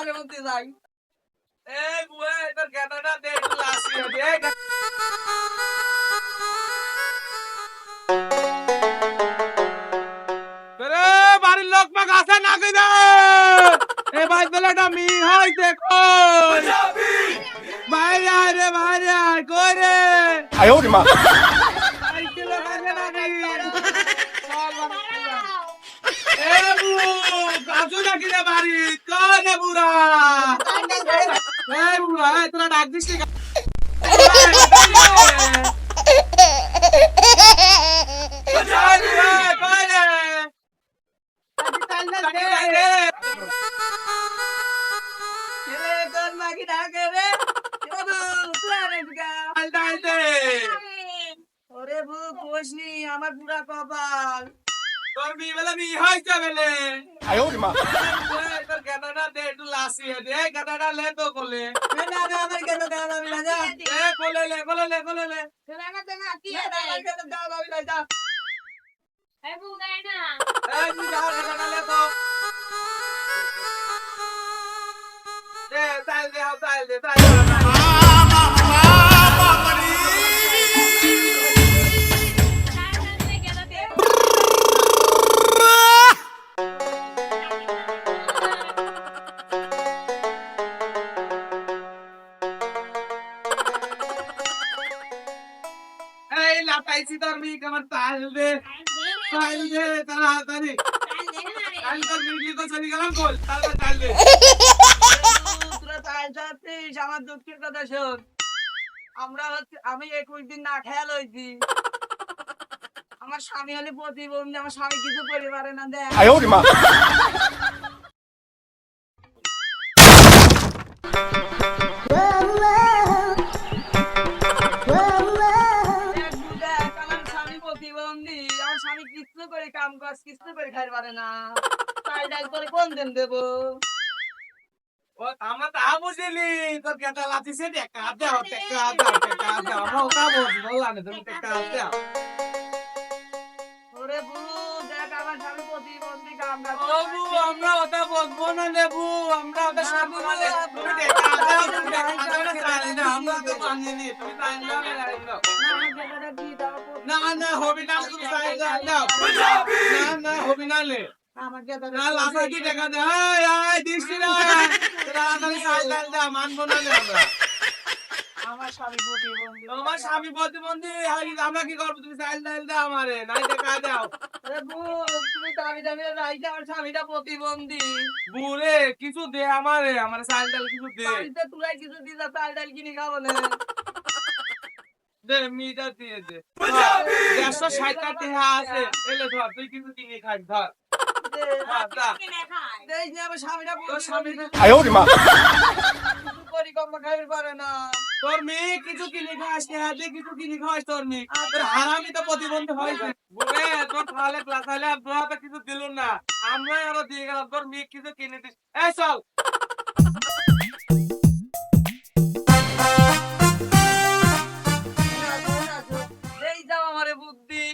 ঘরের মধ্যে যাই এই বুয়া এবার গানাটা দে? একটু আসি দে বাড়ির লোক রে বাইরে है पूरा है पूरा इतना डाक दिस ওরে বউ কোশনি আমার পুরা কপাল তোর বিয়ে বেলা বিয়ে হয় চলে আয় ওরে মা 的妈！এই তোর গানাটা দে একটু লাসি দে। এই লে তো কোলে। না না না, আমার কেন দাও আমি না যা। এ কোলে লে কোলে লে কোলে লে। না না আমার কেন দাও আমি না যা। এই তুই যা গানাটা লে তো। দে তাল দে হাও তাল দে তাল দে। লাটাইছি তোর কেমন তাল দে। তাল দে তাড়াতাড়ি তাল তোর তো চলে গেলাম বল তাল দে তাল দে। তোরা তাই যাচ্ছিস আমার দুঃখের কথা শোন। আমরা হচ্ছে আমি একুশ দিন না খেয়াল হয়েছি। আমার স্বামী হলে প্রতিবন্ধী আমার স্বামী কিছু করে পারে না দেখ করে কাম করে খাইতে পারে না? তাই দেখ করে কোন দিন দেবো? ও আমরা তা বুঝিলি তোর কেটা লাতিছে টেকা দাও টেকা দাও টেকা দাও আমরা ওটা বুঝি বললা না তুমি টেকা দাও ওরে বু দেখ আমার স্বামী প্রতিবন্ধী কাম কাজ ও বু আমরা ওটা বলব না লেবু। আমরা ওটা সাথে বলে তুমি টেকা দাও তুমি টেকা দাও না তাই না আমরা তো তাই না না না, দিয়ে হবি না তুমি না দাও না না হবি না লে আমার কি টেকা দে আয় দিস না তাড়াতাড়ি সাইল দাও মানবো না আমরা। আমার স্বামী প্রতিবন্ধী। হ্যাঁ, আমরা কি করব? তুমি চাইল টাইল দাও আমারে নাই দেখা দাও? তুমি দামি দামি রাইতে আমার স্বামীটা প্রতিবন্ধী। বুড়ে কিছু দে আমারে আমার চাইল ডাল কিছু দে। তুলাই কিছু দি যা চাইল ডাল কিনে খাব না। দে মিটার দিয়ে দে। দেড়শো ষাট টাকা আছে। এলে ধর তুই কিছু কিনে খাস ধর। আচ্ছা। স্বামীটা স্বামীটা পরিকল্পনা খাইবে পারে না। তোর মেয়ে কিছু কিনে খাস দিয়ে কিছু কিনে খাওয়াস তোর মেয়ে। তোর হারামি তো প্রতিবন্ধী হয়েছে বুড়ে তোর তাহলে ক্লাস হলে তোরা তো কিছু দিল না। আমরা আরও দিয়ে গেলাম তোর মেয়ে কিছু কিনে দিস। এই চল বুদ্ধি।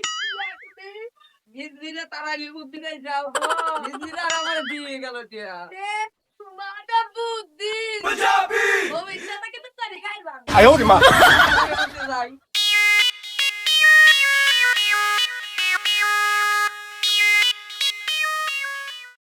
যাও ভিজদিনে আর আমার দিয়ে গেল টিয়া। 哎呦我的妈！